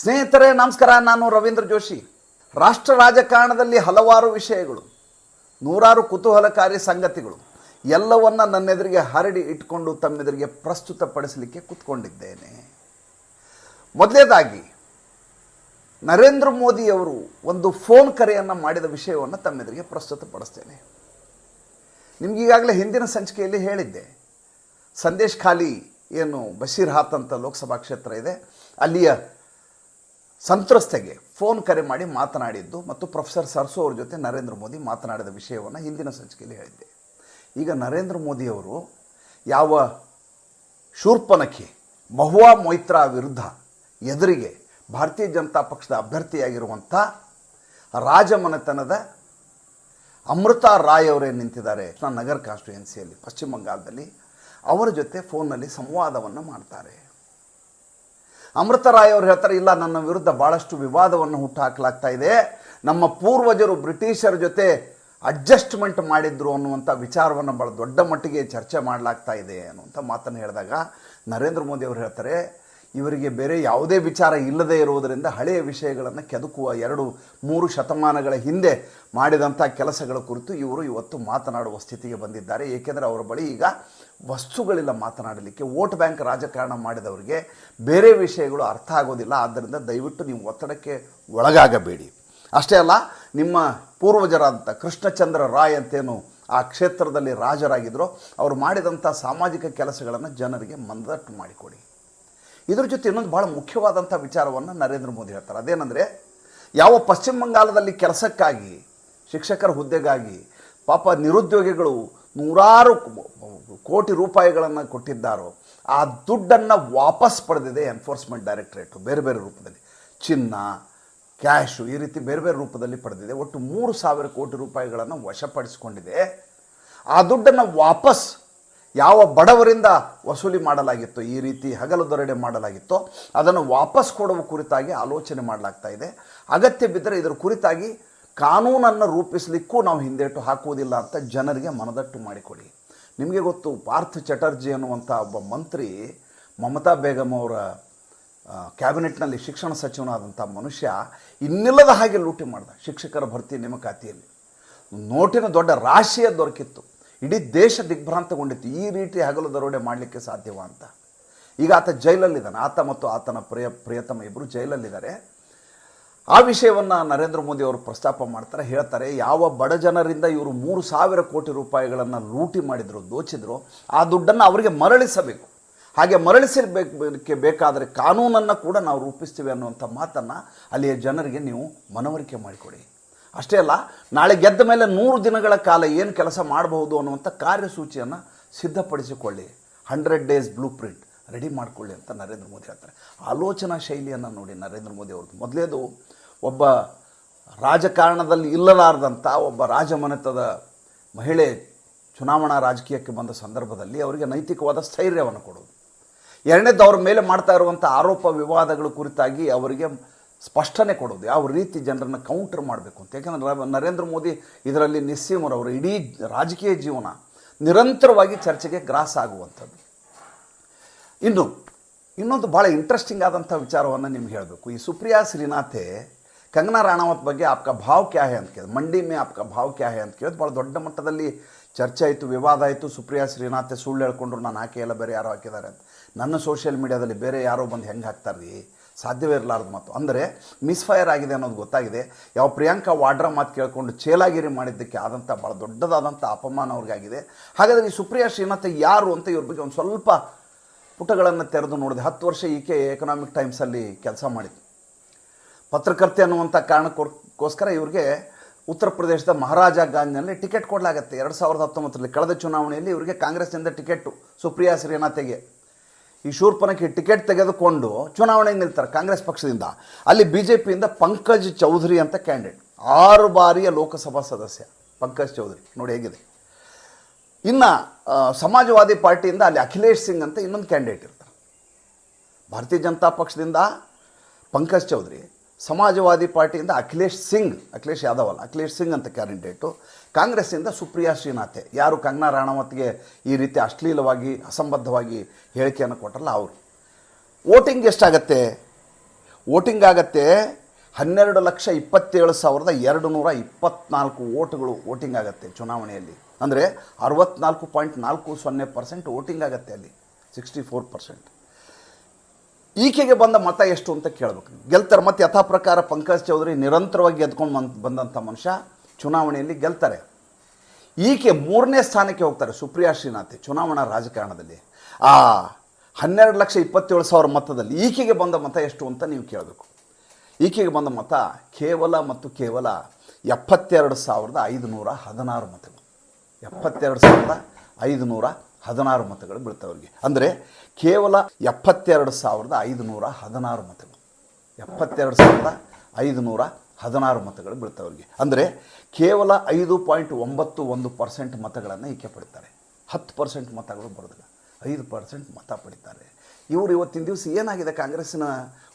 ಸ್ನೇಹಿತರೆ, ನಮಸ್ಕಾರ. ನಾನು ರವೀಂದ್ರ ಜೋಶಿ. ರಾಷ್ಟ್ರ ರಾಜಕಾರಣದಲ್ಲಿ ಹಲವಾರು ವಿಷಯಗಳು, ನೂರಾರು ಕುತೂಹಲಕಾರಿ ಸಂಗತಿಗಳು, ಎಲ್ಲವನ್ನ ನನ್ನೆದುರಿಗೆ ಹರಡಿ ಇಟ್ಕೊಂಡು ತಮ್ಮೆದುರಿಗೆ ಪ್ರಸ್ತುತಪಡಿಸಲಿಕ್ಕೆ ಕೂತ್ಕೊಂಡಿದ್ದೇನೆ. ಮೊದಲೇದಾಗಿ, ನರೇಂದ್ರ ಮೋದಿಯವರು ಒಂದು ಫೋನ್ ಕರೆಯನ್ನು ಮಾಡಿದ ವಿಷಯವನ್ನು ತಮ್ಮೆದುರಿಗೆ ಪ್ರಸ್ತುತಪಡಿಸ್ತೇನೆ. ನಿಮಗೀಗಾಗಲೇ ಹಿಂದಿನ ಸಂಚಿಕೆಯಲ್ಲಿ ಹೇಳಿದ್ದೆ. ಸಂದೇಶ್ ಖಾಲಿ ಏನು ಬಶೀರ್ ಹಾತ್ ಅಂತ ಲೋಕಸಭಾ ಕ್ಷೇತ್ರ ಇದೆ. ಅಲ್ಲಿಯ ಸಂತ್ರಸ್ತೆಗೆ ಫೋನ್ ಕರೆ ಮಾಡಿ ಮಾತನಾಡಿದ್ದು ಮತ್ತು ಪ್ರೊಫೆಸರ್ ಸರ್ಸು ಅವ್ರ ಜೊತೆ ನರೇಂದ್ರ ಮೋದಿ ಮಾತನಾಡಿದ ವಿಷಯವನ್ನು ಹಿಂದಿನ ಸಂಚಿಕೆಯಲ್ಲಿ ಹೇಳಿದ್ದೆ. ಈಗ ನರೇಂದ್ರ ಮೋದಿಯವರು ಯಾವ ಶೂರ್ಪನಖಿ ಮಹುವಾ ಮೊಯ್ತ್ರಾ ವಿರುದ್ಧ ಎದುರಿಗೆ ಭಾರತೀಯ ಜನತಾ ಪಕ್ಷದ ಅಭ್ಯರ್ಥಿಯಾಗಿರುವಂಥ ರಾಜಮನೆತನದ ಅಮೃತಾ ರಾಯ್ ಅವರೇ ನಿಂತಿದ್ದಾರೆ ನಗರ್ ಕಾನ್ಸ್ಟಿಟ್ಯೂಯೆನ್ಸಿಯಲ್ಲಿ ಪಶ್ಚಿಮ ಬಂಗಾಳದಲ್ಲಿ. ಅವರ ಜೊತೆ ಫೋನ್ನಲ್ಲಿ ಸಂವಾದವನ್ನು ಮಾಡ್ತಾರೆ. ಅಮೃತ ರಾಯ್ ಅವರು ಹೇಳ್ತಾರೆ, ಇಲ್ಲ, ನನ್ನ ವಿರುದ್ಧ ಭಾಳಷ್ಟು ವಿವಾದವನ್ನು ಹುಟ್ಟುಹಾಕಲಾಗ್ತಾ ಇದೆ. ನಮ್ಮ ಪೂರ್ವಜರು ಬ್ರಿಟಿಷರ ಜೊತೆ ಅಡ್ಜಸ್ಟ್ಮೆಂಟ್ ಮಾಡಿದ್ರು ಅನ್ನುವಂಥ ವಿಚಾರವನ್ನು ಭಾಳ ದೊಡ್ಡ ಮಟ್ಟಿಗೆ ಚರ್ಚೆ ಮಾಡಲಾಗ್ತಾ ಇದೆ ಅನ್ನುವಂಥ ಮಾತನ್ನು ಹೇಳಿದಾಗ ನರೇಂದ್ರ ಮೋದಿ ಅವರು ಹೇಳ್ತಾರೆ ಇವರಿಗೆ ಬೇರೆ ಯಾವುದೇ ವಿಚಾರ ಇಲ್ಲದೆ ಇರುವುದರಿಂದ ಹಳೆಯ ವಿಷಯಗಳನ್ನು ಕೆದಕುವ ಎರಡು, ಮೂರು ಶತಮಾನಗಳ ಹಿಂದೆ ಮಾಡಿದಂಥ ಕೆಲಸಗಳ ಕುರಿತು ಇವರು ಇವತ್ತು ಮಾತನಾಡುವ ಸ್ಥಿತಿಗೆ ಬಂದಿದ್ದಾರೆ. ಏಕೆಂದರೆ ಅವರ ಬಳಿ ಈಗ ವಸ್ತುಗಳಿಲ್ಲ ಮಾತನಾಡಲಿಕ್ಕೆ. ವೋಟ್ ಬ್ಯಾಂಕ್ ರಾಜಕಾರಣ ಮಾಡಿದವರಿಗೆ ಬೇರೆ ವಿಷಯಗಳು ಅರ್ಥ ಆಗೋದಿಲ್ಲ. ಆದ್ದರಿಂದ ದಯವಿಟ್ಟು ನೀವು ಒತ್ತಡಕ್ಕೆ ಒಳಗಾಗಬೇಡಿ. ಅಷ್ಟೇ ಅಲ್ಲ, ನಿಮ್ಮ ಪೂರ್ವಜರಾದಂಥ ಕೃಷ್ಣಚಂದ್ರ ರಾಯ್ ಅಂತೇನು ಆ ಕ್ಷೇತ್ರದಲ್ಲಿ ರಾಜರಾಗಿದ್ದರು ಅವರು ಮಾಡಿದಂಥ ಸಾಮಾಜಿಕ ಕೆಲಸಗಳನ್ನು ಜನರಿಗೆ ಮನದಟ್ಟು ಮಾಡಿಕೊಡಿ. ಇದ್ರ ಜೊತೆ ಇನ್ನೊಂದು ಭಾಳ ಮುಖ್ಯವಾದಂಥ ವಿಚಾರವನ್ನು ನರೇಂದ್ರ ಮೋದಿ ಹೇಳ್ತಾರೆ. ಅದೇನೆಂದರೆ, ಯಾವ ಪಶ್ಚಿಮ ಬಂಗಾಳದಲ್ಲಿ ಕೆಲಸಕ್ಕಾಗಿ, ಶಿಕ್ಷಕರ ಹುದ್ದೆಗಾಗಿ ಪಾಪ ನಿರುದ್ಯೋಗಿಗಳು ನೂರಾರು ಕೋಟಿ ರೂಪಾಯಿಗಳನ್ನು ಕೊಟ್ಟಿದ್ದಾರೋ, ಆ ದುಡ್ಡನ್ನು ವಾಪಸ್ ಪಡೆದಿದೆ ಎನ್ಫೋರ್ಸ್ಮೆಂಟ್ ಡೈರೆಕ್ಟ್ರೇಟು ಬೇರೆ ಬೇರೆ ರೂಪದಲ್ಲಿ. ಚಿನ್ನ, ಕ್ಯಾಶು ಈ ರೀತಿ ಬೇರೆ ಬೇರೆ ರೂಪದಲ್ಲಿ ಪಡೆದಿದೆ. ಒಟ್ಟು ಮೂರು ಸಾವಿರ ಕೋಟಿ ರೂಪಾಯಿಗಳನ್ನು ವಶಪಡಿಸಿಕೊಂಡಿದೆ. ಆ ದುಡ್ಡನ್ನು ವಾಪಸ್ ಯಾವ ಬಡವರಿಂದ ವಸೂಲಿ ಮಾಡಲಾಗಿತ್ತು, ಈ ರೀತಿ ಹಗಲು ದೊರಡೆ ಮಾಡಲಾಗಿತ್ತೋ, ಅದನ್ನು ವಾಪಸ್ ಕೊಡುವ ಕುರಿತಾಗಿ ಆಲೋಚನೆ ಮಾಡಲಾಗ್ತಾ ಇದೆ. ಅಗತ್ಯ ಬಿದ್ದರೆ ಇದರ ಕುರಿತಾಗಿ ಕಾನೂನನ್ನು ರೂಪಿಸಲಿಕ್ಕೂ ನಾವು ಹಿಂದೇಟು ಹಾಕುವುದಿಲ್ಲ ಅಂತ ಜನರಿಗೆ ಮನದಟ್ಟು ಮಾಡಿಕೊಡಿ. ನಿಮಗೆ ಗೊತ್ತು, ಪಾರ್ಥ ಚಟರ್ಜಿ ಅನ್ನುವಂಥ ಒಬ್ಬ ಮಂತ್ರಿ ಮಮತಾ ಬೇಗಮ್ ಅವರ ಕ್ಯಾಬಿನೆಟ್ನಲ್ಲಿ ಶಿಕ್ಷಣ ಸಚಿವನಾದಂಥ ಮನುಷ್ಯ ಇನ್ನಿಲ್ಲದ ಹಾಗೆ ಲೂಟಿ ಮಾಡ್ದ, ಶಿಕ್ಷಕರ ಭರ್ತಿ ನೇಮಕಾತಿಯಲ್ಲಿ. ನೋಟಿನ ದೊಡ್ಡ ರಾಶಿಯ ದೊರಕಿತ್ತು. ಇಡೀ ದೇಶ ದಿಗ್ಭ್ರಾಂತಗೊಂಡಿತ್ತು. ಈ ರೀತಿ ಹಗಲು ದರೋಡೆ ಮಾಡಲಿಕ್ಕೆ ಸಾಧ್ಯವಾ ಅಂತ. ಈಗ ಆತ ಜೈಲಲ್ಲಿದ್ದಾನೆ. ಆತ ಮತ್ತು ಆತನ ಪ್ರಿಯ, ಪ್ರಿಯತಮ ಇಬ್ಬರು ಜೈಲಲ್ಲಿದ್ದಾರೆ. ಆ ವಿಷಯವನ್ನು ನರೇಂದ್ರ ಮೋದಿ ಅವರು ಪ್ರಸ್ತಾಪ ಮಾಡ್ತಾರೆ. ಹೇಳ್ತಾರೆ, ಯಾವ ಬಡ ಜನರಿಂದ ಇವರು ಮೂರು ಸಾವಿರ ಕೋಟಿ ರೂಪಾಯಿಗಳನ್ನು ಲೂಟಿ ಮಾಡಿದರು, ದೋಚಿದ್ರು, ಆ ದುಡ್ಡನ್ನು ಅವರಿಗೆ ಮರಳಿಸಬೇಕು. ಹಾಗೆ ಮರಳಿಸಿರ್ಬೇಕು ಬೇಕಾದರೆ ಕಾನೂನನ್ನು ಕೂಡ ನಾವು ರೂಪಿಸ್ತೀವಿ ಅನ್ನುವಂಥ ಮಾತನ್ನು ಅಲ್ಲಿಯ ಜನರಿಗೆ ನೀವು ಮನವರಿಕೆ ಮಾಡಿಕೊಡಿ. ಅಷ್ಟೇ ಅಲ್ಲ, ನಾಳೆ ಗೆದ್ದ ಮೇಲೆ ನೂರು ದಿನಗಳ ಕಾಲ ಏನು ಕೆಲಸ ಮಾಡಬಹುದು ಅನ್ನುವಂಥ ಕಾರ್ಯಸೂಚಿಯನ್ನು ಸಿದ್ಧಪಡಿಸಿಕೊಳ್ಳಿ. Hundred days blue print ready ಮಾಡಿಕೊಳ್ಳಿ ಅಂತ ನರೇಂದ್ರ ಮೋದಿ ಹೇಳ್ತಾರೆ. ಆಲೋಚನಾ ಶೈಲಿಯನ್ನು ನೋಡಿ ನರೇಂದ್ರ ಮೋದಿ ಅವ್ರದ್ದು. ಮೊದಲೇದು ಒಬ್ಬ ರಾಜಕಾರಣದಲ್ಲಿ ಇಲ್ಲಲಾರ್ದಂಥ ಒಬ್ಬ ರಾಜಮನೆತದ ಮಹಿಳೆ ಚುನಾವಣಾ ರಾಜಕೀಯಕ್ಕೆ ಬಂದ ಸಂದರ್ಭದಲ್ಲಿ ಅವರಿಗೆ ನೈತಿಕವಾದ ಸ್ಥೈರ್ಯವನ್ನು ಕೊಡೋದು ಎರಡನೇದು ಅವ್ರ ಮೇಲೆ ಮಾಡ್ತಾ ಇರುವಂಥ ಆರೋಪ ವಿವಾದಗಳ ಕುರಿತಾಗಿ ಅವರಿಗೆ ಸ್ಪಷ್ಟನೆ ಕೊಡೋದು, ಯಾವ ರೀತಿ ಜನರನ್ನು ಕೌಂಟರ್ ಮಾಡಬೇಕು ಅಂತ. ಯಾಕಂದರೆ ನರೇಂದ್ರ ಮೋದಿ ಇದರಲ್ಲಿ ನಿಸ್ಸೀಮರವರು ಇಡೀ ರಾಜಕೀಯ ಜೀವನ ನಿರಂತರವಾಗಿ ಚರ್ಚೆಗೆ ಗ್ರಾಸ ಆಗುವಂಥದ್ದು. ಇನ್ನು, ಇನ್ನೊಂದು ಭಾಳ ಇಂಟ್ರೆಸ್ಟಿಂಗ್ ಆದಂಥ ವಿಚಾರವನ್ನು ನಿಮ್ಗೆ ಹೇಳಬೇಕು. ಈ ಸುಪ್ರಿಯಾ ಶ್ರೀನಾಥೆ ಕಂಗನಾ ರಾಣಾವತ್ ಬಗ್ಗೆ ಆಪ್ಕ ಭಾವ್ ಕ್ಯಾ ಹೇ? ಅಂತ ಕೇಳಿದ್ರು. ಮಂಡಿ ಮೇ ಆಪ್ಕ ಭಾವ್ ಕ್ಯಾ ಹೇ? ಅಂತ ಕೇಳಿದ್ರು. ಭಾಳ ದೊಡ್ಡ ಮಟ್ಟದಲ್ಲಿ ಚರ್ಚೆ ಆಯಿತು, ವಿವಾದ ಆಯಿತು. ಸುಪ್ರಿಯಾ ಶ್ರೀನಾಥೆ ಸುಳ್ಳು ಹೇಳ್ಕೊಂಡ್ರು ನಾನು ಹಾಕಿ ಎಲ್ಲ ಬೇರೆ ಯಾರೋ ಹಾಕಿದ್ದಾರೆ ಅಂತ. ನನ್ನ ಸೋಷಿಯಲ್ ಮೀಡಿಯಾದಲ್ಲಿ ಬೇರೆ ಯಾರೋ ಬಂದು ಹೆಂಗೆ ಹಾಕ್ತಾರೆ ರೀ ಸಾಧ್ಯವೇ ಇರಲಾರ್ದು ಮಾತು. ಅಂದರೆ ಮಿಸ್ಫೈರ್ ಆಗಿದೆ ಅನ್ನೋದು ಗೊತ್ತಾಗಿದೆ. ಯಾವ ಪ್ರಿಯಾಂಕಾ ವಾಡ್ರಾ ಮಾತು ಕೇಳ್ಕೊಂಡು ಚೇಲಾಗಿರಿ ಮಾಡಿದ್ದಕ್ಕೆ ಆದಂಥ ಭಾಳ ದೊಡ್ಡದಾದಂಥ ಅಪಮಾನ ಅವ್ರಿಗಾಗಿದೆ. ಹಾಗಾದರೆ ಈ ಸುಪ್ರಿಯಾ ಶ್ರೀನಾಥ ಯಾರು ಅಂತ ಇವ್ರ ಬಗ್ಗೆ ಒಂದು ಸ್ವಲ್ಪ ಪುಟಗಳನ್ನು ತೆರೆದು ನೋಡಿದೆ. ಹತ್ತು ವರ್ಷ ಈಕೆ ಎಕನಾಮಿಕ್ ಟೈಮ್ಸಲ್ಲಿ ಕೆಲಸ ಮಾಡಿದ್ದು ಪತ್ರಕರ್ತೆ ಅನ್ನುವಂಥ ಕಾರಣಕ್ಕೋಸ್ಕರ ಇವ್ರಿಗೆ ಉತ್ತರ ಪ್ರದೇಶದ ಮಹಾರಾಜ ಗಾಂಧಿನಲ್ಲಿ ಟಿಕೆಟ್ ಕೊಡಲಾಗತ್ತೆ. ಎರಡು ಸಾವಿರದ ಹತ್ತೊಂಬತ್ತರಲ್ಲಿ, ಕಳೆದ ಚುನಾವಣೆಯಲ್ಲಿ ಇವರಿಗೆ ಕಾಂಗ್ರೆಸ್ನಿಂದ ಟಿಕೆಟು ಸುಪ್ರಿಯಾ ಶ್ರೀನಾಥೆಗೆ. ಈ ಶೂರ್ಪನಕ್ಕೆ ಟಿಕೆಟ್ ತೆಗೆದುಕೊಂಡು ಚುನಾವಣೆಗೆ ನಿಲ್ತಾರೆ ಕಾಂಗ್ರೆಸ್ ಪಕ್ಷದಿಂದ. ಅಲ್ಲಿ ಬಿ ಜೆ ಪಿಯಿಂದ ಪಂಕಜ್ ಚೌಧರಿ ಅಂತ ಕ್ಯಾಂಡಿಡೇಟ್. ಆರು ಬಾರಿಯ ಲೋಕಸಭಾ ಸದಸ್ಯ ಪಂಕಜ್ ಚೌಧರಿ. ನೋಡಿ ಹೇಗಿದೆ. ಇನ್ನು ಸಮಾಜವಾದಿ ಪಾರ್ಟಿಯಿಂದ ಅಲ್ಲಿ ಅಖಿಲೇಶ್ ಸಿಂಗ್ ಅಂತ ಇನ್ನೊಂದು ಕ್ಯಾಂಡಿಡೇಟ್ ಇರ್ತಾರೆ. ಭಾರತೀಯ ಜನತಾ ಪಕ್ಷದಿಂದ ಪಂಕಜ್ ಚೌಧರಿ ಸಮಾಜವಾದಿ ಪಾರ್ಟಿಯಿಂದ ಅಖಿಲೇಶ್ ಸಿಂಗ್, ಅಖಿಲೇಶ್ ಯಾದವ್ ಅಲ್ಲ, ಅಖಿಲೇಶ್ ಸಿಂಗ್ ಅಂತ ಕ್ಯಾಂಡಿಡೇಟು ಕಾಂಗ್ರೆಸ್ಸಿಂದ ಸುಪ್ರಿಯಾ ಶ್ರೀನಾಥೆ. ಯಾರು ಕಂಗನಾ ರಾಣಾವತ್ಗೆ ಈ ರೀತಿ ಅಶ್ಲೀಲವಾಗಿ, ಅಸಂಬದ್ಧವಾಗಿ ಹೇಳಿಕೆಯನ್ನು ಕೊಟ್ಟರಲ್ಲ ಅವರು. ವೋಟಿಂಗ್ ಎಷ್ಟಾಗತ್ತೆ? ವೋಟಿಂಗ್ ಆಗತ್ತೆ ಹನ್ನೆರಡು ಲಕ್ಷ ಇಪ್ಪತ್ತೇಳು ಸಾವಿರದ ಎರಡು ನೂರ ಇಪ್ಪತ್ನಾಲ್ಕು ಓಟ್ಗಳು ವೋಟಿಂಗ್ ಆಗುತ್ತೆ ಚುನಾವಣೆಯಲ್ಲಿ. ಅಂದರೆ ಅರವತ್ನಾಲ್ಕು ಪಾಯಿಂಟ್ ನಾಲ್ಕು ಸೊನ್ನೆ ಪರ್ಸೆಂಟ್ ವೋಟಿಂಗ್ ಆಗುತ್ತೆ ಅಲ್ಲಿ, ಸಿಕ್ಸ್ಟಿ ಫೋರ್ ಪರ್ಸೆಂಟ್. ಈಕೆಗೆ ಬಂದ ಮತ ಎಷ್ಟು ಅಂತ ಕೇಳಬೇಕು ಗೆಲ್ತಾರೆ. ಮತ್ತು ಯಥಾ ಪ್ರಕಾರ ಪಂಕಜ್ ಚೌಧರಿ ನಿರಂತರವಾಗಿ ಗೆದ್ಕೊಂಡು ಬಂದ್ ಬಂದಂಥ ಮನುಷ್ಯ ಚುನಾವಣೆಯಲ್ಲಿ ಗೆಲ್ತಾರೆ. ಈಕೆ ಮೂರನೇ ಸ್ಥಾನಕ್ಕೆ ಹೋಗ್ತಾರೆ ಸುಪ್ರಿಯಾ ಶ್ರೀನಾಥ್ ಚುನಾವಣಾ ರಾಜಕಾರಣದಲ್ಲಿ. ಆ ಹನ್ನೆರಡು ಲಕ್ಷ ಇಪ್ಪತ್ತೇಳು ಸಾವಿರ ಮತದಲ್ಲಿ ಈಕೆಗೆ ಬಂದ ಮತ ಎಷ್ಟು ಅಂತ ನೀವು ಕೇಳಬೇಕು. ಈಕೆಗೆ ಬಂದ ಮತ ಕೇವಲ ಮತ್ತು ಕೇವಲ ಎಪ್ಪತ್ತೆರಡು ಸಾವಿರದ ಐದುನೂರ ಹದಿನಾರು ಮತಗಳು. ಎಪ್ಪತ್ತೆರಡು ಸಾವಿರದ ಐದುನೂರ ಹದಿನಾರು ಮತಗಳು ಬೀಳ್ತವೆ ಅವ್ರಿಗೆ. ಅಂದರೆ ಕೇವಲ ಎಪ್ಪತ್ತೆರಡು ಸಾವಿರದ ಐದುನೂರ ಹದಿನಾರು ಮತಗಳು. ಎಪ್ಪತ್ತೆರಡು ಸಾವಿರದ ಐದುನೂರ ಹದಿನಾರು ಮತಗಳು ಬೀಳ್ತವೆ ಅವ್ರಿಗೆ. ಅಂದರೆ ಕೇವಲ ಐದು ಪಾಯಿಂಟ್ ಒಂಬತ್ತು ಒಂದು ಪರ್ಸೆಂಟ್ ಮತಗಳನ್ನು ಈಕೆ ಪಡಿತಾರೆ. ಹತ್ತು ಪರ್ಸೆಂಟ್ ಮತಗಳು ಬರೋದಿಲ್ಲ. ಐದು ಪರ್ಸೆಂಟ್ ಮತ ಪಡಿತಾರೆ. ಇವರು ಇವತ್ತಿನ ದಿವಸ ಏನಾಗಿದೆ? ಕಾಂಗ್ರೆಸ್ಸಿನ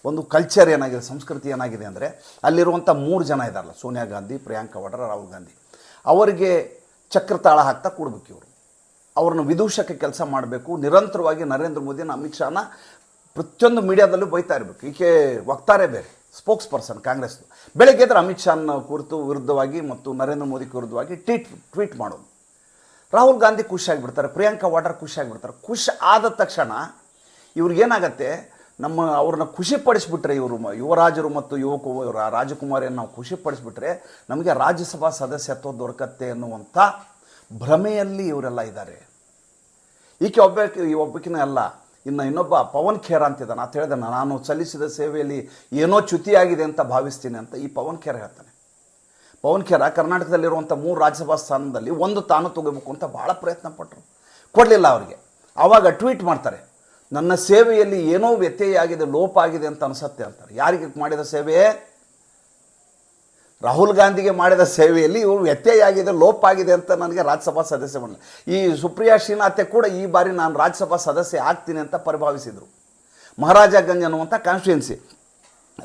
ಒಂದು ಕಲ್ಚರ್ ಏನಾಗಿದೆ? ಸಂಸ್ಕೃತಿ ಏನಾಗಿದೆ ಅಂದರೆ ಅಲ್ಲಿರುವಂಥ ಮೂರು ಜನ ಇದ್ದಾರಲ್ಲ ಸೋನಿಯಾ ಗಾಂಧಿ, ಪ್ರಿಯಾಂಕಾ ವಾಡ್ರಾ, ರಾಹುಲ್ ಗಾಂಧಿ. ಅವರಿಗೆ ಚಕ್ರತಾಳ ಹಾಕ್ತಾ ಕೊಡ್ಬೇಕು ಇವರು. ಅವ್ರನ್ನ ವಿದೂಷಕ ಕೆಲಸ ಮಾಡಬೇಕು, ನಿರಂತರವಾಗಿ ನರೇಂದ್ರ ಮೋದಿನ ಅಮಿತ್ ಶಾನ ಪ್ರತಿಯೊಂದು ಮೀಡಿಯಾದಲ್ಲೂ ಬೈತಾ ಇರಬೇಕು. ಈಕೆ ವಕ್ತಾರೆ ಬೇರೆ ಸ್ಪೋಕ್ಸ್ ಪರ್ಸನ್ ಕಾಂಗ್ರೆಸ್. ಬೆಳಗ್ಗೆ ಎದ್ರೆ ಅಮಿತ್ ಶಾನ ಕುರಿತು ವಿರುದ್ಧವಾಗಿ ಮತ್ತು ನರೇಂದ್ರ ಮೋದಿ ವಿರುದ್ಧವಾಗಿ ಟ್ವೀಟ್ ಟ್ವೀಟ್ ಮಾಡೋದು. ರಾಹುಲ್ ಗಾಂಧಿ ಖುಷಿಯಾಗಿಬಿಡ್ತಾರೆ ಪ್ರಿಯಾಂಕಾ ವಾಡ್ರಾ ಖುಷಿಯಾಗಿಬಿಡ್ತಾರೆ ಖುಷಿ ಆದ ತಕ್ಷಣ ಇವ್ರಿಗೇನಾಗತ್ತೆ ನಮ್ಮ ಅವ್ರನ್ನ ಖುಷಿಪಡಿಸ್ಬಿಟ್ರೆ ಇವರು ಯುವರಾಜರು ಮತ್ತು ಯುವಕ ರಾಜಕುಮಾರಿಯನ್ನು ನಾವು ಖುಷಿಪಡಿಸ್ಬಿಟ್ರೆ ನಮಗೆ ರಾಜ್ಯಸಭಾ ಸದಸ್ಯತ್ವ ದೊರಕತ್ತೆ ಅನ್ನುವಂಥ ಭ್ರಮೆಯಲ್ಲಿ ಇವರೆಲ್ಲ ಇದ್ದಾರೆ. ಈಕೆ ಒಬ್ಬ ಈ ಒಬ್ಬಕಿನ ಅಲ್ಲ, ಇನ್ನು ಇನ್ನೊಬ್ಬ ಪವನ್ ಖೇರ್ ಅಂತಿದ್ದಾನೆ ಅಂತ ಹೇಳಿದೆ ನಾನು ಸಲ್ಲಿಸಿದ ಸೇವೆಯಲ್ಲಿ ಏನೋ ಚ್ಯುತಿಯಾಗಿದೆ ಅಂತ ಭಾವಿಸ್ತೀನಿ ಅಂತ ಈ ಪವನ್ ಖೇರ್ ಹೇಳ್ತಾನೆ. ಪವನ್ ಖೇರ ಕರ್ನಾಟಕದಲ್ಲಿರುವಂಥ ಮೂರು ರಾಜ್ಯಸಭಾ ಸ್ಥಾನದಲ್ಲಿ ಒಂದು ತಾನು ತಗೋಬೇಕು ಅಂತ ಭಾಳ ಪ್ರಯತ್ನ ಪಟ್ಟರು ಕೊಡಲಿಲ್ಲ ಅವರಿಗೆ. ಆವಾಗ ಟ್ವೀಟ್ ಮಾಡ್ತಾರೆ, ನನ್ನ ಸೇವೆಯಲ್ಲಿ ಏನೋ ವ್ಯತ್ಯಯ ಆಗಿದೆ, ಲೋಪ ಆಗಿದೆ ಅಂತ ಅನಿಸುತ್ತೆ ಅಂತಾರೆ. ಯಾರಿಗೆ ಮಾಡಿದ ಸೇವೆ ರಾಹುಲ್ ಗಾಂಧಿಗೆ ಮಾಡಿದ ಸೇವೆಯಲ್ಲಿ ಇವರು ವ್ಯತ್ಯಯ ಆಗಿದೆ ಲೋಪ ಆಗಿದೆ ಅಂತ ನನಗೆ ರಾಜ್ಯಸಭಾ ಸದಸ್ಯ ಮಾಡಲಿ ಈ ಸುಪ್ರಿಯಾ ಶ್ರೀನಾಥೆ ಕೂಡ ಈ ಬಾರಿ ನಾನು ರಾಜ್ಯಸಭಾ ಸದಸ್ಯ ಆಗ್ತೀನಿ ಅಂತ ಪರಿಭಾವಿಸಿದರು. ಮಹಾರಾಜಗಂಜ್ ಅನ್ನುವಂಥ ಕಾನ್ಸ್ಟಿಟ್ಯುಯೆನ್ಸಿ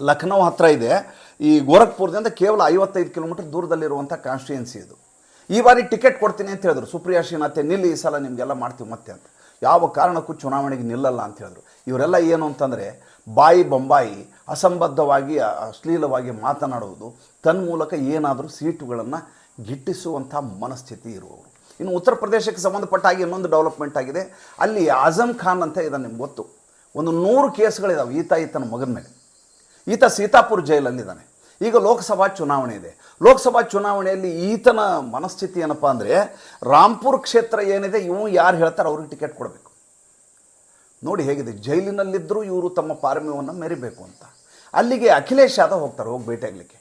ಲಖನೌ ಹತ್ರ ಇದೆ. ಈ ಗೋರಖ್ಪುರದಿಂದ ಕೇವಲ ಐವತ್ತೈದು ಕಿಲೋಮೀಟರ್ ದೂರದಲ್ಲಿರುವಂಥ ಕಾನ್ಸ್ಟಿಟ್ಯುಯೆನ್ಸಿ ಇದು. ಈ ಬಾರಿ ಟಿಕೆಟ್ ಕೊಡ್ತೀನಿ ಅಂತ ಹೇಳಿದ್ರು. ಸುಪ್ರಿಯಾ ಶ್ರೀನಾಥೆ, ನಿಲ್ಲಿ ಈ ಸಲ ನಿಮಗೆಲ್ಲ ಮಾಡ್ತೀವಿ ಮತ್ತೆ ಅಂತ. ಯಾವ ಕಾರಣಕ್ಕೂ ಚುನಾವಣೆಗೆ ನಿಲ್ಲಲ್ಲ ಅಂತ ಹೇಳಿದ್ರು. ಇವರೆಲ್ಲ ಏನು ಅಂತಂದರೆ ಬಾಯಿ ಬೊಂಬಾಯಿ, ಅಸಂಬದ್ಧವಾಗಿ ಅಶ್ಲೀಲವಾಗಿ ಮಾತನಾಡುವುದು, ತನ್ಮೂಲಕ ಏನಾದರೂ ಸೀಟುಗಳನ್ನು ಗಿಟ್ಟಿಸುವಂಥ ಮನಸ್ಥಿತಿ ಇರುವವರು. ಇನ್ನು ಉತ್ತರ ಪ್ರದೇಶಕ್ಕೆ ಸಂಬಂಧಪಟ್ಟ ಹಾಗೆ ಇನ್ನೊಂದು ಡೆವಲಪ್ಮೆಂಟ್ ಆಗಿದೆ. ಅಲ್ಲಿ ಆಜಮ್ ಖಾನ್ ಅಂತ ಇದೆ ನಿಮ್ಗೆ ಗೊತ್ತು. ಒಂದು ನೂರು ಕೇಸ್ಗಳಿದ್ದಾವೆ ಈತ, ಈತನ ಮಗನ ಮೇಲೆ. ಈತ ಸೀತಾಪುರ ಜೈಲಲ್ಲಿದ್ದಾನೆ. ಈಗ ಲೋಕಸಭಾ ಚುನಾವಣೆ ಇದೆ. ಲೋಕಸಭಾ ಚುನಾವಣೆಯಲ್ಲಿ ಈತನ ಮನಸ್ಥಿತಿ ಏನಪ್ಪ ಅಂದರೆ ರಾಂಪುರ್ ಕ್ಷೇತ್ರ ಏನಿದೆ ಇವು ಯಾರು ಹೇಳ್ತಾರೆ ಅವ್ರಿಗೆ ಟಿಕೆಟ್ ಕೊಡಬೇಕು. ನೋಡಿ ಹೇಗಿದೆ ಜೈಲಿನಲ್ಲಿದ್ದರೂ ಇವರು ತಮ್ಮ ಪಾರಮ್ಯವನ್ನು ಮೆರಿಬೇಕು ಅಂತ. ಅಲ್ಲಿಗೆ ಅಖಿಲೇಶ್ ಯಾದವ್ ಹೋಗ್ತಾರೆ, ಹೋಗಿ ಭೇಟಿಯಾಗಲಿಕ್ಕೆ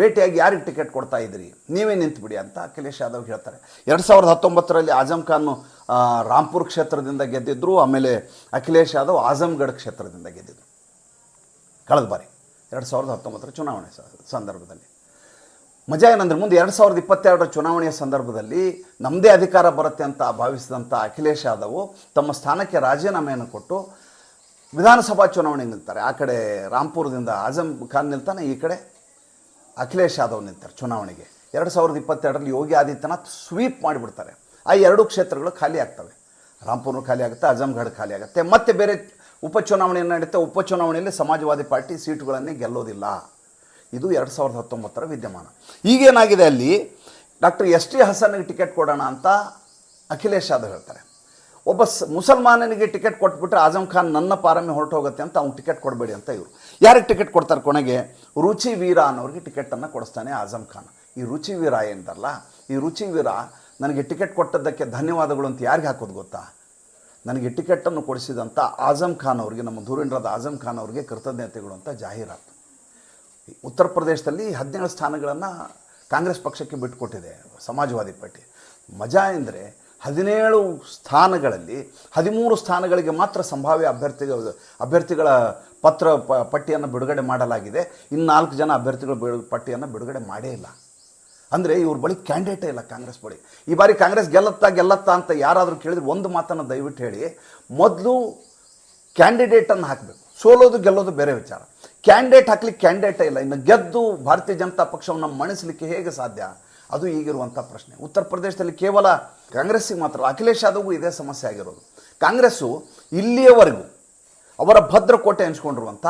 ಭೇಟಿಯಾಗಿ ಯಾರಿಗೆ ಟಿಕೆಟ್ ಕೊಡ್ತಾ ಇದ್ದೀರಿ ನೀವೇ ನಿಂತುಬಿಡಿ ಅಂತ ಅಖಿಲೇಶ್ ಯಾದವ್ ಹೇಳ್ತಾರೆ. ಎರಡು ಸಾವಿರದ ಹತ್ತೊಂಬತ್ತರಲ್ಲಿ ಆಜಮ್ ಖಾನ್ ರಾಂಪುರ್ ಕ್ಷೇತ್ರದಿಂದ ಗೆದ್ದಿದ್ರು, ಆಮೇಲೆ ಅಖಿಲೇಶ್ ಯಾದವ್ ಆಜಮ್ಗಢ್ ಕ್ಷೇತ್ರದಿಂದ ಗೆದ್ದಿದ್ರು. ಕಳೆದ ಬಾರಿ. ಎರಡು ಸಾವಿರದ ಹತ್ತೊಂಬತ್ತರ ಚುನಾವಣೆ ಸಂದರ್ಭದಲ್ಲಿ. ಮಜಾ ಏನಂದ್ರೆ ಮುಂದೆ ಎರಡು ಸಾವಿರದ ಇಪ್ಪತ್ತೆರಡರ ಚುನಾವಣೆಯ ಸಂದರ್ಭದಲ್ಲಿ ನಮ್ಮದೇ ಅಧಿಕಾರ ಬರುತ್ತೆ ಅಂತ ಭಾವಿಸಿದಂಥ ಅಖಿಲೇಶ್ ಯಾದವ್ ತಮ್ಮ ಸ್ಥಾನಕ್ಕೆ ರಾಜೀನಾಮೆಯನ್ನು ಕೊಟ್ಟು ವಿಧಾನಸಭಾ ಚುನಾವಣೆಗೆ ನಿಲ್ತಾರೆ. ಆ ಕಡೆ ರಾಂಪುರದಿಂದ ಆಜಮ್ ಖಾನ್ ನಿಲ್ತಾನೆ, ಈ ಕಡೆ ಅಖಿಲೇಶ್ ಯಾದವ್ ನಿಲ್ತಾರೆ ಚುನಾವಣೆಗೆ. ಎರಡು ಸಾವಿರದ ಇಪ್ಪತ್ತೆರಡರಲ್ಲಿ ಯೋಗಿ ಆದಿತ್ಯನಾಥ್ ಸ್ವೀಪ್ ಮಾಡಿಬಿಡ್ತಾರೆ. ಆ ಎರಡೂ ಕ್ಷೇತ್ರಗಳು ಖಾಲಿ ಆಗ್ತವೆ. ರಾಂಪುರ ಖಾಲಿ ಆಗುತ್ತೆ ಅಜಮ್ಗಢ್ ಖಾಲಿ ಆಗುತ್ತೆ. ಮತ್ತೆ ಬೇರೆ ಉಪಚುನಾವಣೆ ನಡೆಯುತ್ತೆ ಉಪಚುನಾವಣೆಯಲ್ಲಿ ಸಮಾಜವಾದಿ ಪಾರ್ಟಿ ಸೀಟುಗಳನ್ನೇ ಗೆಲ್ಲೋದಿಲ್ಲ. ಇದು ಎರಡು ಸಾವಿರದ ಹತ್ತೊಂಬತ್ತರ ವಿದ್ಯಮಾನ. ಈಗೇನಾಗಿದೆ ಅಲ್ಲಿ? ಡಾಕ್ಟರ್ ಎಸ್ ಟಿ ಹಸನ್ಗೆ ಟಿಕೆಟ್ ಕೊಡೋಣ ಅಂತ ಅಖಿಲೇಶ್ ಯಾದವ್ ಹೇಳ್ತಾರೆ. ಒಬ್ಬ ಸ್ ಮುಸಲ್ಮಾನನಿಗೆ ಟಿಕೆಟ್ ಕೊಟ್ಬಿಟ್ರೆ ಆಜಮ್ ಖಾನ್ ನನ್ನ ಪಾರಮ್ಯ ಹೊರಟು ಹೋಗುತ್ತೆ ಅಂತ ಅವ್ನು ಟಿಕೆಟ್ ಕೊಡಬೇಡಿ ಅಂತ ಇವರು. ಯಾರಿಗೆ ಟಿಕೆಟ್ ಕೊಡ್ತಾರೆ ಕೊನೆಗೆ? ರುಚಿ ವೀರ ಅನ್ನೋರಿಗೆ ಟಿಕೆಟನ್ನು ಕೊಡಿಸ್ತಾನೆ ಆಜಮ್ ಖಾನ್. ಈ ರುಚಿ ವೀರ ಏನಿದಾರಲ್ಲ ಈ ರುಚಿ ವೀರ ನನಗೆ ಟಿಕೆಟ್ ಕೊಟ್ಟದ್ದಕ್ಕೆ ಧನ್ಯವಾದಗಳು ಅಂತ ಯಾರಿಗೆ ಹಾಕೋದು ಗೊತ್ತಾ? ನನಗೆ ಟಿಕೆಟನ್ನು ಕೊಡಿಸಿದಂಥ ಆಜಮ್ ಖಾನ್ ಅವರಿಗೆ, ನಮ್ಮ ಧೂರೇಂದ್ರದ ಆಜಮ್ ಖಾನ್ ಅವರಿಗೆ ಕೃತಜ್ಞತೆಗಳು ಅಂತ ಜಾಹೀರಾತು. ಉತ್ತರ ಪ್ರದೇಶದಲ್ಲಿ ಹದಿನೇಳು ಸ್ಥಾನಗಳನ್ನು ಕಾಂಗ್ರೆಸ್ ಪಕ್ಷಕ್ಕೆ ಬಿಟ್ಟುಕೊಟ್ಟಿದೆ ಸಮಾಜವಾದಿ ಪಾರ್ಟಿ. ಮಜಾ ಎಂದರೆ ಹದಿನೇಳು ಸ್ಥಾನಗಳಲ್ಲಿ ಹದಿಮೂರು ಸ್ಥಾನಗಳಿಗೆ ಮಾತ್ರ ಸಂಭಾವ್ಯ ಅಭ್ಯರ್ಥಿ ಅಭ್ಯರ್ಥಿಗಳ ಪತ್ರ ಪಟ್ಟಿಯನ್ನು ಬಿಡುಗಡೆ ಮಾಡಲಾಗಿದೆ. ಇನ್ನು ನಾಲ್ಕು ಜನ ಅಭ್ಯರ್ಥಿಗಳ ಪಟ್ಟಿಯನ್ನು ಬಿಡುಗಡೆ ಮಾಡೇ ಇಲ್ಲ. ಅಂದರೆ ಇವ್ರ ಬಳಿ ಕ್ಯಾಂಡಿಡೇಟೇ ಇಲ್ಲ ಕಾಂಗ್ರೆಸ್ ಬಳಿ. ಈ ಬಾರಿ ಕಾಂಗ್ರೆಸ್ ಗೆಲ್ಲತ್ತಾ ಗೆಲ್ಲತ್ತಾ ಅಂತ ಯಾರಾದರೂ ಕೇಳಿದ್ರೆ ಒಂದು ಮಾತನ್ನು ದಯವಿಟ್ಟು ಹೇಳಿ. ಮೊದಲು ಕ್ಯಾಂಡಿಡೇಟನ್ನು ಹಾಕಬೇಕು. ಸೋಲೋದು ಗೆಲ್ಲೋದು ಬೇರೆ ವಿಚಾರ. ಕ್ಯಾಂಡಿಡೇಟ್ ಹಾಕ್ಲಿಕ್ಕೆ ಕ್ಯಾಂಡಿಡೇಟೇ ಇಲ್ಲ. ಇನ್ನು ಗೆದ್ದು ಭಾರತೀಯ ಜನತಾ ಪಕ್ಷವನ್ನು ಮಣಿಸಲಿಕ್ಕೆ ಹೇಗೆ ಸಾಧ್ಯ? ಅದು ಈಗಿರುವಂಥ ಪ್ರಶ್ನೆ. ಉತ್ತರ ಪ್ರದೇಶದಲ್ಲಿ ಕೇವಲ ಕಾಂಗ್ರೆಸ್ಸಿಗೆ ಮಾತ್ರ ಅಖಿಲೇಶ್ ಯಾದವ್ಗೂ ಇದೇ ಸಮಸ್ಯೆ ಆಗಿರೋದು. ಕಾಂಗ್ರೆಸ್ಸು ಇಲ್ಲಿಯವರೆಗೂ ಅವರ ಭದ್ರಕೋಟೆ ಎನ್ಸ್ಕೊಂಡಿರುವಂಥ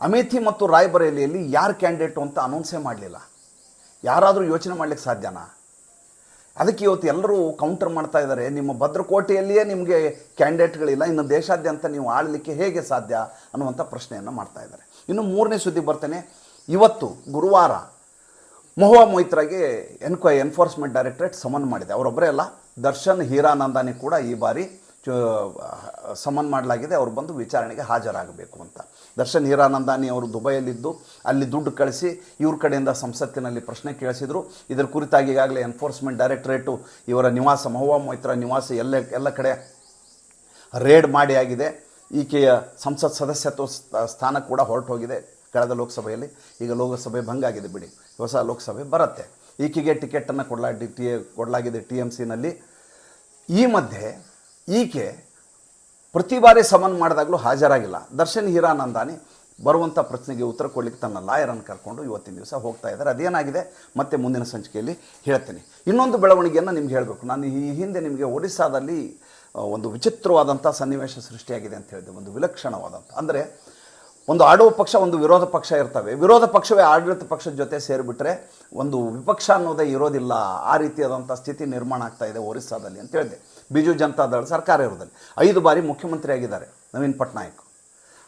ಅಮೇಥಿ ಮತ್ತು ರಾಯಬರೇಲಿಯಲ್ಲಿ ಯಾರು ಕ್ಯಾಂಡಿಡೇಟು ಅಂತ ಅನೌನ್ಸೇ ಮಾಡಲಿಲ್ಲ. ಯಾರಾದರೂ ಯೋಚನೆ ಮಾಡಲಿಕ್ಕೆ ಸಾಧ್ಯನಾ? ಅದಕ್ಕೆ ಇವತ್ತು ಎಲ್ಲರೂ ಕೌಂಟರ್ ಮಾಡ್ತಾ ಇದ್ದಾರೆ. ನಿಮ್ಮ ಭದ್ರಕೋಟೆಯಲ್ಲಿಯೇ ನಿಮಗೆ ಕ್ಯಾಂಡಿಡೇಟ್ಗಳಿಲ್ಲ ಇನ್ನು ದೇಶಾದ್ಯಂತ ನೀವು ಆಳಲಿಕ್ಕೆ ಹೇಗೆ ಸಾಧ್ಯ ಅನ್ನುವಂಥ ಪ್ರಶ್ನೆಯನ್ನು ಮಾಡ್ತಾ ಇದ್ದಾರೆ. ಇನ್ನು ಮೂರನೇ ಸುದ್ದಿ ಬರ್ತೇನೆ. ಇವತ್ತು ಗುರುವಾರ ಮೊಹವಾ ಮೊಯ್ತ್ರಾಗೆ ಎನ್ಕ್ವೈ ಎನ್ಫೋರ್ಸ್ಮೆಂಟ್ ಡೈರೆಕ್ಟರೇಟ್ ಸಮನ್ ಮಾಡಿದೆ. ಅವರೊಬ್ಬರೇ ಅಲ್ಲ, ದರ್ಶನ್ ಹೀರಾನಂದಾನಿ ಕೂಡ ಈ ಬಾರಿ ಸಮನ್ ಮಾಡಲಾಗಿದೆ, ಅವರು ಬಂದು ವಿಚಾರಣೆಗೆ ಹಾಜರಾಗಬೇಕು ಅಂತ. ದರ್ಶನ್ ಹೀರಾನಂದಾನಿ ಅವರು ದುಬೈಯಲ್ಲಿದ್ದು, ಅಲ್ಲಿ ದುಡ್ಡು ಕಳಿಸಿ ಇವ್ರ ಕಡೆಯಿಂದ ಸಂಸತ್ತಿನಲ್ಲಿ ಪ್ರಶ್ನೆ ಕೇಳಿಸಿದ್ರು. ಇದರ ಕುರಿತಾಗಿ ಈಗಾಗಲೇ ಎನ್ಫೋರ್ಸ್ಮೆಂಟ್ ಡೈರೆಕ್ಟರೇಟು ಇವರ ನಿವಾಸ, ಮಹುವಾ ಮೈತ್ರ ನಿವಾಸ ಎಲ್ಲ ಎಲ್ಲ ಕಡೆ ರೇಡ್ ಮಾಡಿ ಆಗಿದೆ. ಈಕೆಯ ಸಂಸತ್ ಸದಸ್ಯತ್ವ ಸ್ಥ- ಸ್ಥಾನ ಕೂಡ ಹೊರಟು ಹೋಗಿದೆ ಕಳೆದ ಲೋಕಸಭೆಯಲ್ಲಿ. ಈಗ ಲೋಕಸಭೆ ಭಂಗ ಆಗಿದೆ ಬಿಡಿ. ಹೊಸ ಲೋಕಸಭೆ ಬರುತ್ತೆ. ಈಕೆಗೆ ಟಿಕೆಟನ್ನು ಕೊಡಲಾಗಿ, ಟಿ, ಕೊಡಲಾಗಿದೆ ಟಿ ಎಂ ಸಿನಲ್ಲಿ ಈ ಮಧ್ಯೆ ಈಕೆ ಪ್ರತಿ ಬಾರಿ ಸಮನ್ ಮಾಡಿದಾಗಲೂ ಹಾಜರಾಗಿಲ್ಲ. ದರ್ಶನ್ ಹೀರಾನಂದಾನಿ ಬರುವಂಥ ಪ್ರಶ್ನೆಗೆ ಉತ್ತರ ಕೊಡಲಿಕ್ಕೆ ತನ್ನ ಲಾಯರನ್ನು ಕರ್ಕೊಂಡು ಇವತ್ತಿನ ದಿವಸ ಹೋಗ್ತಾ ಇದ್ದಾರೆ. ಅದೇನಾಗಿದೆ? ಮತ್ತೆ ಮುಂದಿನ ಸಂಚಿಕೆಯಲ್ಲಿ ಹೇಳ್ತೀನಿ. ಇನ್ನೊಂದು ಬೆಳವಣಿಗೆಯನ್ನು ನಿಮ್ಗೆ ಹೇಳಬೇಕು. ನಾನು ಈ ಹಿಂದೆ ನಿಮಗೆ ಒರಿಸ್ಸಾದಲ್ಲಿ ಒಂದು ವಿಚಿತ್ರವಾದಂಥ ಸನ್ನಿವೇಶ ಸೃಷ್ಟಿಯಾಗಿದೆ ಅಂತ ಹೇಳಿದೆ. ಒಂದು ವಿಲಕ್ಷಣವಾದಂಥ ಅಂದರೆ ಒಂದು ಆಡುವ ಪಕ್ಷ, ಒಂದು ವಿರೋಧ ಪಕ್ಷ ಇರ್ತವೆ. ವಿರೋಧ ಪಕ್ಷವೇ ಆಡಳಿತ ಪಕ್ಷದ ಜೊತೆ ಸೇರಿಬಿಟ್ರೆ ಒಂದು ವಿಪಕ್ಷ ಅನ್ನೋದೇ ಇರೋದಿಲ್ಲ. ಆ ರೀತಿಯಾದಂಥ ಸ್ಥಿತಿ ನಿರ್ಮಾಣ ಆಗ್ತಾ ಇದೆ ಒರಿಸ್ಸಾದಲ್ಲಿ ಅಂತ ಹೇಳಿದೆ. ಬಿಜು ಜನತಾದಳ ಸರ್ಕಾರ ಇರೋದಲ್ಲಿ ಐದು ಬಾರಿ ಮುಖ್ಯಮಂತ್ರಿ ಆಗಿದ್ದಾರೆ ನವೀನ್ ಪಟ್ನಾಯಕ್.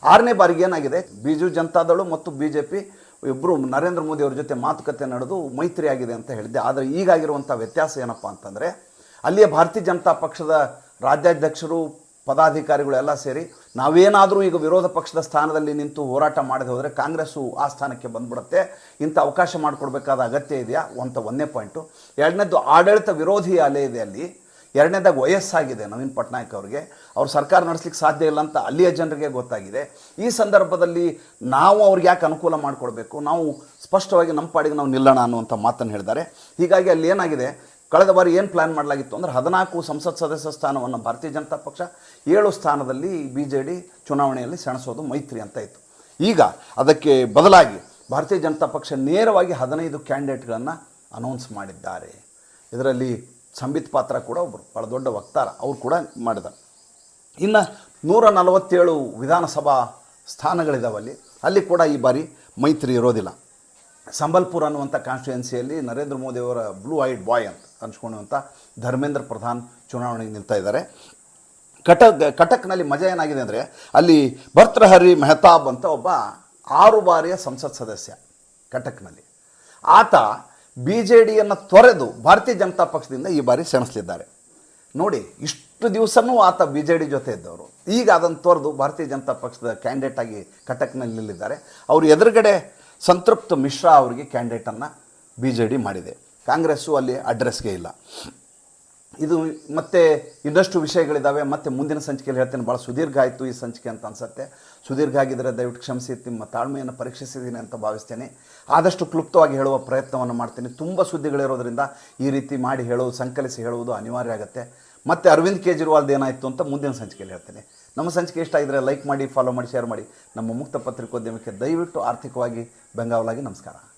ಆರನೇ ಬಾರಿಗೆ ಏನಾಗಿದೆ? ಬಿಜು ಜನತಾದಳು ಮತ್ತು ಬಿ ಜೆ ಪಿ ಇಬ್ಬರು ನರೇಂದ್ರ ಮೋದಿ ಅವ್ರ ಜೊತೆ ಮಾತುಕತೆ ನಡೆದು ಮೈತ್ರಿ ಆಗಿದೆ ಅಂತ ಹೇಳಿದ್ದೆ. ಆದರೆ ಈಗಾಗಿರುವಂಥ ವ್ಯತ್ಯಾಸ ಏನಪ್ಪ ಅಂತಂದರೆ, ಅಲ್ಲಿಯ ಭಾರತೀಯ ಜನತಾ ಪಕ್ಷದ ರಾಜ್ಯಾಧ್ಯಕ್ಷರು, ಪದಾಧಿಕಾರಿಗಳು ಎಲ್ಲ ಸೇರಿ ನಾವೇನಾದರೂ ಈಗ ವಿರೋಧ ಪಕ್ಷದ ಸ್ಥಾನದಲ್ಲಿ ನಿಂತು ಹೋರಾಟ ಮಾಡದೆ ಹೋದರೆ ಕಾಂಗ್ರೆಸ್ಸು ಆ ಸ್ಥಾನಕ್ಕೆ ಬಂದ್ಬಿಡುತ್ತೆ. ಇಂಥ ಅವಕಾಶ ಮಾಡಿಕೊಡ್ಬೇಕಾದ ಅಗತ್ಯ ಇದೆಯಾ? ಅಂತ ಒಂದನೇ ಪಾಯಿಂಟು ಎರಡನೇದು ಆಡಳಿತ ವಿರೋಧಿ ಅಲೆ ಇದೆ ಅಲ್ಲಿ. ಎರಡನೇದಾಗಿ ವಯಸ್ಸಾಗಿದೆ ನವೀನ್ ಪಟ್ನಾಯಕ್ ಅವರಿಗೆ. ಅವ್ರು ಸರ್ಕಾರ ನಡೆಸ್ಲಿಕ್ಕೆ ಸಾಧ್ಯ ಇಲ್ಲ ಅಂತ ಅಲ್ಲಿಯ ಜನರಿಗೆ ಗೊತ್ತಾಗಿದೆ. ಈ ಸಂದರ್ಭದಲ್ಲಿ ನಾವು ಅವ್ರಿಗೆ ಯಾಕೆ ಅನುಕೂಲ ಮಾಡಿಕೊಡ್ಬೇಕು? ನಾವು ಸ್ಪಷ್ಟವಾಗಿ ನಮ್ಮ ಪಾಡಿಗೆ ನಾವು ನಿಲ್ಲೋಣ ಅನ್ನುವಂಥ ಮಾತನ್ನು ಹೇಳಿದ್ದಾರೆ. ಹೀಗಾಗಿ ಅಲ್ಲಿ ಏನಾಗಿದೆ? ಕಳೆದ ಬಾರಿ ಏನು ಪ್ಲ್ಯಾನ್ ಮಾಡಲಾಗಿತ್ತು ಅಂದರೆ ಹದಿನಾಲ್ಕು ಸಂಸತ್ ಸದಸ್ಯ ಸ್ಥಾನವನ್ನು ಭಾರತೀಯ ಜನತಾ ಪಕ್ಷ ಏಳು ಸ್ಥಾನದಲ್ಲಿ ಬಿ ಜೆ ಡಿ ಚುನಾವಣೆಯಲ್ಲಿ ಸೆಣಸೋದು ಮೈತ್ರಿ ಅಂತ ಇತ್ತು. ಈಗ ಅದಕ್ಕೆ ಬದಲಾಗಿ ಭಾರತೀಯ ಜನತಾ ಪಕ್ಷ ನೇರವಾಗಿ ಹದಿನೈದು ಕ್ಯಾಂಡಿಡೇಟ್ಗಳನ್ನು ಅನೌನ್ಸ್ ಮಾಡಿದ್ದಾರೆ. ಇದರಲ್ಲಿ ಸಂಬಿತ್ ಪಾತ್ರ ಕೂಡ ಒಬ್ಬರು ಭಾಳ ದೊಡ್ಡ ವಕ್ತಾರ, ಅವರು ಕೂಡ ಮಾಡಿದ ಇನ್ನು ನೂರ ನಲವತ್ತೇಳು ವಿಧಾನಸಭಾ ಸ್ಥಾನಗಳಿದಾವಲ್ಲಿ ಅಲ್ಲಿ. ಕೂಡ ಈ ಬಾರಿ ಮೈತ್ರಿ ಇರೋದಿಲ್ಲ. ಸಂಬಲ್ಪುರ್ ಅನ್ನುವಂಥ ಕಾನ್ಸ್ಟಿಟ್ಯುಯೆನ್ಸಿಯಲ್ಲಿ ನರೇಂದ್ರ ಮೋದಿಯವರ ಬ್ಲೂ ಐಡ್ ಬಾಯ್ ಅಂತ ಅನ್ಸ್ಕೊಳ್ಳುವಂಥ ಧರ್ಮೇಂದ್ರ ಪ್ರಧಾನ್ ಚುನಾವಣೆಗೆ ನಿಲ್ತಾ ಇದ್ದಾರೆ. ಕಟಕ್ ಕಟಕ್ನಲ್ಲಿ ಮಜಾ ಏನಾಗಿದೆ ಅಂದರೆ ಅಲ್ಲಿ ಭರ್ತೃಹರಿ ಮೆಹತಾಬ್ ಅಂತ ಒಬ್ಬ ಆರು ಬಾರಿಯ ಸಂಸತ್ ಸದಸ್ಯ ಕಟಕ್ನಲ್ಲಿ. ಆತ ಬಿ ಜೆ ಡಿಯನ್ನು ತೊರೆದು ಭಾರತೀಯ ಜನತಾ ಪಕ್ಷದಿಂದ ಈ ಬಾರಿ ಸೆಣಸಲಿದ್ದಾರೆ. ನೋಡಿ, ಇಷ್ಟು ದಿವಸನೂ ಆತ ಬಿ ಜೆ ಡಿ ಜೊತೆ ಇದ್ದವರು. ಈಗ ಅದನ್ನು ತೊರೆದು ಭಾರತೀಯ ಜನತಾ ಪಕ್ಷದ ಕ್ಯಾಂಡಿಡೇಟ್ ಆಗಿ ಕಟಕ್ನಲ್ಲಿ ನಿಲ್ಲಿದ್ದಾರೆ. ಅವರು ಎದುರುಗಡೆ ಸಂತೃಪ್ತ ಮಿಶ್ರಾ ಅವರಿಗೆ ಕ್ಯಾಂಡಿಡೇಟನ್ನು ಬಿ ಜೆ ಡಿ ಮಾಡಿದೆ. ಕಾಂಗ್ರೆಸ್ಸು ಅಲ್ಲಿ ಅಡ್ರೆಸ್ಗೆ ಇಲ್ಲ. ಇದು ಮತ್ತೆ ಇನ್ನಷ್ಟು ವಿಷಯಗಳಿದ್ದಾವೆ ಮತ್ತೆ ಮುಂದಿನ ಸಂಚಿಕೆಯಲ್ಲಿ ಹೇಳ್ತೇನೆ ಭಾಳ ಸುದೀರ್ಘ ಆಯಿತು ಈ ಸಂಚಿಕೆ ಅಂತ ಅನ್ಸುತ್ತೆ. ಸುದೀರ್ಘ ಆಗಿದ್ದರೆ ದಯವಿಟ್ಟು ಕ್ಷಮಿಸಿ, ನಿಮ್ಮ ತಾಳ್ಮೆಯನ್ನು ಪರೀಕ್ಷಿಸಿದ್ದೀನಿ ಅಂತ ಭಾವಿಸ್ತೇನೆ. ಆದಷ್ಟು ಕ್ಲುಪ್ತವಾಗಿ ಹೇಳುವ ಪ್ರಯತ್ನವನ್ನು ಮಾಡ್ತೀನಿ. ತುಂಬ ಸುದ್ದಿಗಳಿರೋದ್ರಿಂದ ಈ ರೀತಿ ಮಾಡಿ ಹೇಳುವುದು, ಸಂಕಲಿಸಿ ಹೇಳುವುದು ಅನಿವಾರ್ಯ ಆಗುತ್ತೆ. ಮತ್ತು ಅರವಿಂದ್ ಕೇಜ್ರಿವಾಲ್ದು ಏನಾಯಿತು ಅಂತ ಮುಂದಿನ ಸಂಚಿಕೆಯಲ್ಲಿ ಹೇಳ್ತೇನೆ. ನಮ್ಮ ಸಂಚಿಕೆ ಇಷ್ಟ ಆಗಿದ್ರೆ ಲೈಕ್ ಮಾಡಿ ಫಾಲೋ ಮಾಡಿ ಶೇರ್ ಮಾಡಿ. ನಮ್ಮ ಮುಕ್ತ ಪತ್ರಿಕೋದ್ಯಮಕ್ಕೆ ದಯವಿಟ್ಟು ಆರ್ಥಿಕವಾಗಿ, ಬೆಂಗಾವಲಾಗಿ ನಮಸ್ಕಾರ.